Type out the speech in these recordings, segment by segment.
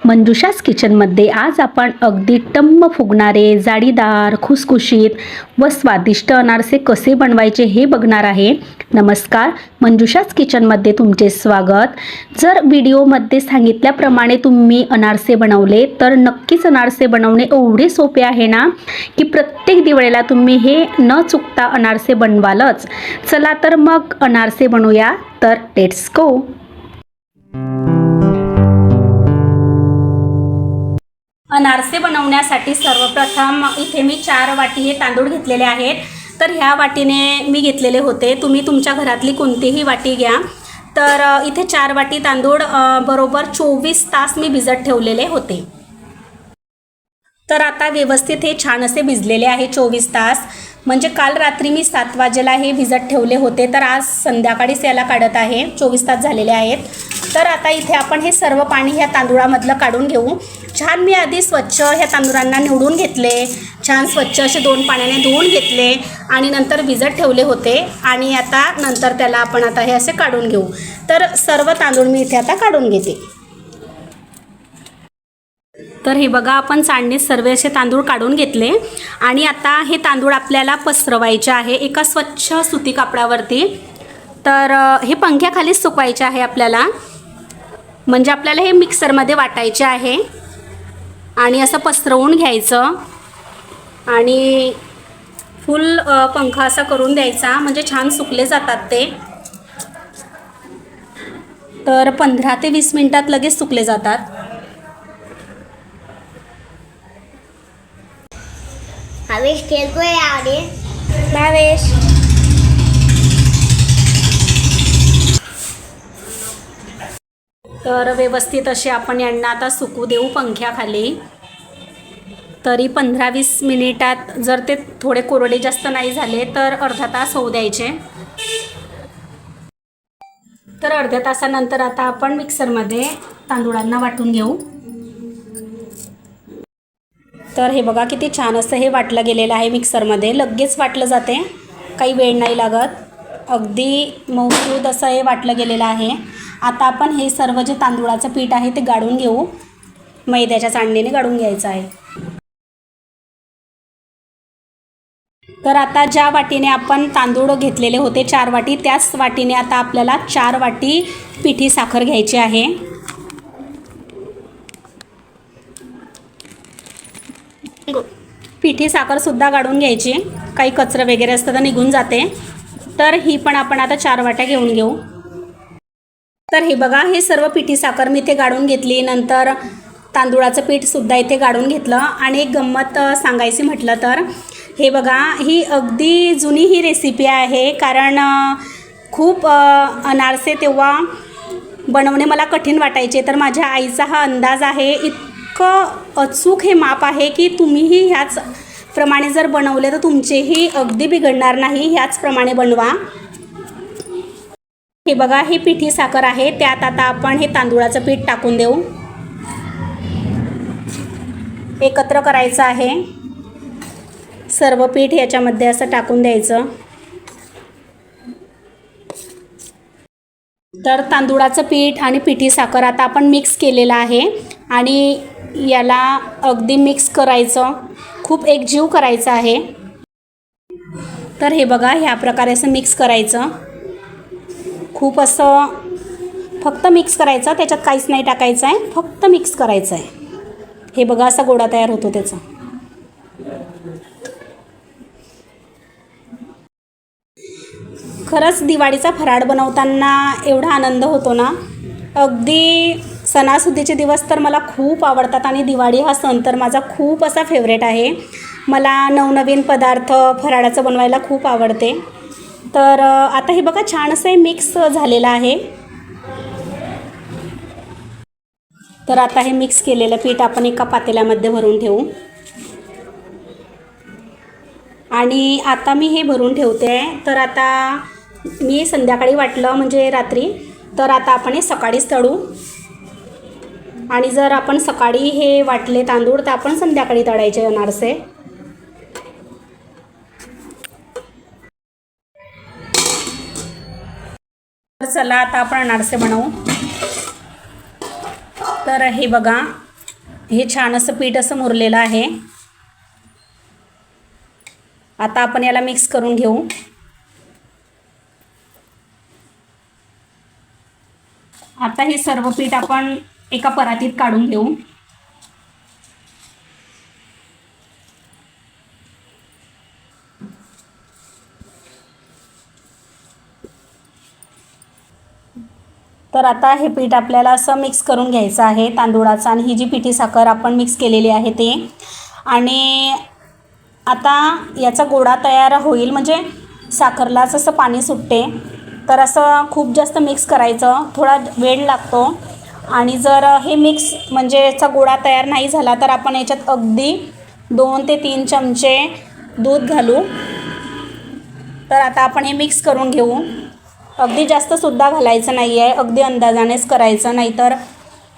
मंजुषास किचनमध्ये आज आपण अगदी टम्म फुगणारे जाडीदार खुसखुशीत व स्वादिष्ट अनारसे कसे बनवायचे हे बघणार आहे. नमस्कार मंजुषास किचनमध्ये तुमचे स्वागत. जर व्हिडिओमध्ये सांगितल्याप्रमाणे तुम्ही अनारसे बनवले तर नक्कीच अनारसे बनवणे एवढे सोपे आहे ना की प्रत्येक दिवाळीला तुम्ही हे न चुकता अनारसे बनवालच. चला तर मग अनारसे बनवूया तर लेट्स गो अनारसे बनवण्यासाठी सर्वप्रथम इथे मी चार वाटी हे तांदूळ घेतलेले आहेत. तर ह्या वाटीने मी घेतलेले होते. तुम्ही तुमच्या घरातली कोणतीही वाटी घ्या. तर इथे चार वाटी तांदूळ बरोबर चोवीस तास मी भिजत ठेवलेले होते. तर आता व्यवस्थित हे छान असे भिजलेले आहे चोवीस तास. म्हणजे काल रात्री मी सात वाजेला हे भिजत ठेवले होते तर आज संध्याकाळीच याला काढत आहे. चोवीस तास झालेले आहेत. तर आता इथे आपण हे सर्व पाणी ह्या तांदूळामधलं काढून घेऊ. छान मी आधी स्वच्छ ह्या तांदूळांना निवडून घेतले. छान स्वच्छ असे दोन पाण्याने धुवून घेतले आणि नंतर भिजत ठेवले होते. आणि आता नंतर त्याला आपण आता हे असे काढून घेऊ. तर सर्व तांदूळ मी इथे आता काढून घेते. तर हे बघा आपण सांडणीत सर्व असे तांदूळ काढून घेतले. आणि आता हे तांदूळ आपल्याला पसरवायचे आहे एका स्वच्छ सुती कापडावरती. तर हे पंख्याखालीच सुकवायचे आहे आपल्याला. म्हणजे आपल्याला हे मिक्सरमध्ये वाटायचे आहे. आणि असं पसरवून घ्यायचं. आणि फुल पंखा असा करून द्यायचा. म्हणजे छान सुकले जातात ते. तर पंधरा ते वीस मिनटात लगेच सुकले जातात. भावेश खेळतोय आले भावेश तर व्यवस्थित असे आपण यांना आता सुकू देऊ पंख्याखाली. तरी पंधरा वीस मिनिटात जर ते थोडे कोरडे जास्त नाही झाले तर अर्धा तास होऊ द्यायचे. तर अर्ध्या तासानंतर आता आपण मिक्सरमध्ये तांदूळांना वाटून घेऊ. तर हे बघा किती छान असं हे वाटलं गेलेलं आहे मिक्सरमध्ये. लगेच वाटलं जाते. काही वेळ नाही लागत. अगदी मऊसूद असं हे वाटलं गेलेलं आहे. आता आपण हे सर्व जे तांदूळाचं पीठ आहे ते गाडून घेऊ. मैद्याच्या चांडणीने गाळून घ्यायचं आहे. तर आता ज्या वाटीने आपण तांदूळ घेतलेले होते चार वाटी त्याच वाटीने आता आपल्याला चार वाटी पिठी साखर घ्यायची आहे. पिठी साखरसुद्धा काढून घ्यायची. काही कचरं वगैरे असतं तर निघून जाते. तर ही पण आपण आता चार वाट्या घेऊन घेऊ. तर हे बघा हे सर्व पिठी साखर मी इथे गाडून घेतली. नंतर तांदूळाचं पीठसुद्धा इथे गाडून घेतलं. आणि एक गंमत सांगायची म्हटलं तर हे बघा ही अगदी जुनी ही रेसिपी आहे. कारण खूप अनारसे तेव्हा बनवणे मला कठीण वाटायचे. तर माझ्या आईचा हा अंदाज आहे इतकं अचूक हे माप आहे की तुम्हीही ह्याच प्रमाणे जर बनवले तर तुमचेही अगदी बिघडणार नाही ह्याचप्रमाणे बनवा. हे बघा ही पिठी साखर आहे त्यात आता आपण हे तांदूळाचं पीठ टाकून देऊ. एकत्र करायचं आहे. सर्व पीठ याच्यामध्ये असं टाकून द्यायचं. तर तांदूळाचं पीठ आणि पिठी साखर आता आपण मिक्स केलेलं आहे. आणि याला अगदी मिक्स करायचं. खूप एकजीव करायचं आहे. तर हे बघा ह्या प्रकारे असं मिक्स करायचं. खूप असं फक्त मिक्स करायचं त्याच्यात काहीच नाही टाकायचं आहे फक्त मिक्स करायचं आहे. हे बघा असा गोळा तयार होतो त्याचा. खरंच दिवाळीचा फराळ बनवताना एवढा आनंद होतो ना. अगदी सणासुदीचे दिवस तर मला खूप आवडतात आणि दिवाळी हा सण तर माझा खूप असा फेवरेट आहे. मला नवनवीन पदार्थ फराळाचं बनवायला खूप आवडते. तर आता हे बघा छान असं हे मिक्स झालेलं आहे. तर आता हे मिक्स केलेलं पीठ आपण एका पातेल्यामध्ये भरून ठेवू. आणि आता मी हे भरून ठेवते. आहे तर आता मी संध्याकाळी वाटलं म्हणजे रात्री तर आता आपण हे सकाळीच तळू. आणि जर आपण सकाळी हे वाटले तांदूळ तर आपण संध्याकाळी तळायचे अनारसे. तर चला आता आपण अनारसे बनवू. तर हे बघा हे छान असं पीठ असं मुरलेलं आहे. आता आपण याला मिक्स करून घेऊ. आता हे सर्व पीठ आपण एका परातीत काढून घेऊ. तर आता हे पीठ आपल्याला असं मिक्स करून घ्यायचं आहे. तांदूळाचं आणि ही जी पिठी साखर आपण मिक्स केलेली आहे ते. आणि आता याचा गोळा तयार होईल. म्हणजे साखरलाच असं पाणी सुटते. तर असं खूप जास्त मिक्स करायचं. थोडा वेळ लागतो. आणि जर हे मिक्स म्हणजे याचा गोळा तयार नाही झाला तर आपण याच्यात अगदी दोन ते तीन चमचे दूध घालू. तर आता आपण हे मिक्स करून घेऊ. अगदी जास्तसुद्धा घालायचं नाही आहे अगदी अंदाजानेच करायचं नाहीतर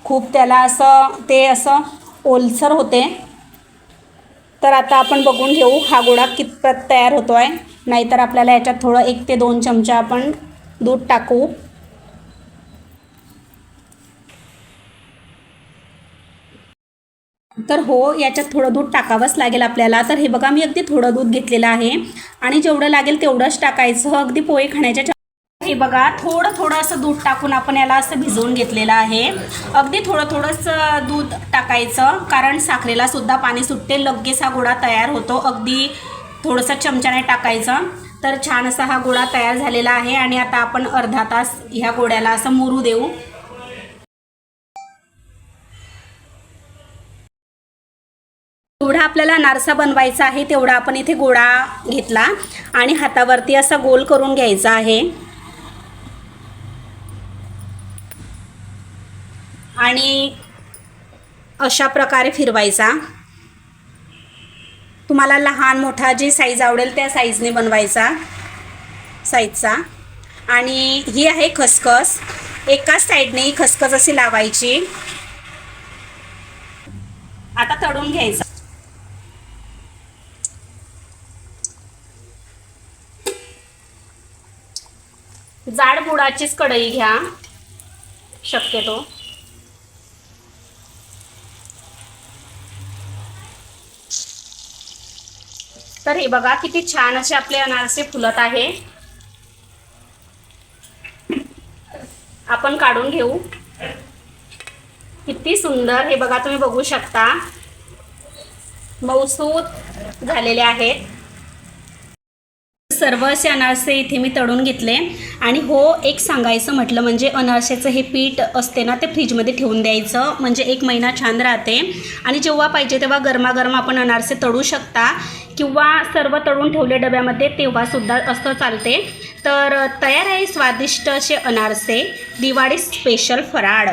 खूप त्याला असं ते असं ओलसर होते. तर आता आपण बघून घेऊ हा गोळा कितपत तयार होतो आहे नाहीतर आपल्याला याच्यात थोडं एक ते दोन चमचा आपण दूध टाकू. तर हो याच्यात थोडं दूध टाकावंच लागेल आपल्याला. तर हे बघा मी अगदी थोडं दूध घेतलेलं आहे. आणि जेवढं लागेल तेवढंच टाकायचं. अगदी पोहे खाण्याच्या हे बघा थोडं थोडं असं दूध टाकून आपण याला असं भिजवून घेतलेलं आहे. अगदी थोडं थोडंच दूध टाकायचं. कारण साखरेला सुद्धा पाणी सुटते. लगेच हा गोळा तयार होतो. अगदी थोडंसं चमच्याने टाकायचं. तर छान असा हा गोळा तयार झालेला आहे. आणि आता आपण अर्धा तास ह्या गोळ्याला असं मुरू देऊ. जेवढा आपल्याला नारसा बनवायचा आहे तेवढा आपण इथे गोळा घेतला आणि हातावरती असा गोल करून घ्यायचा आहे. आणि अशा प्रकारे फिरवायचा. तुम्हाला लहान मोठा जी साईज आवडेल त्या साईजने बनवायचा साईजचा आणि ही आहे खसखस. एकाच साईडने ही खसखस अशी लावायची. आता तळून घ्यायचा. जाड बुडाचीच कढई घ्या. शक्यतो. तर हे बघा किती छान असे आपले अनारसे फुलत आहे. आपण काढून घेऊ. किती सुंदर हे बघा तुम्ही बघू शकता. मौसूत झालेले आहेत. सर्व असे अनारसे इथे मी तळून घेतले. आणि हो एक सांगायचं म्हटलं म्हणजे अनारशाचं हे पीठ असते ना ते फ्रीजमध्ये ठेवून द्यायचं. म्हणजे एक महिना छान राहते. आणि जेव्हा पाहिजे तेव्हा गरमागरम आपण अनारसे तळू शकता. किंवा सर्व तळून ठेवले डब्यामध्ये तेव्हासुद्धा असं चालते. तर तयार आहे स्वादिष्ट असे अनारसे. दिवाळी स्पेशल फराळ.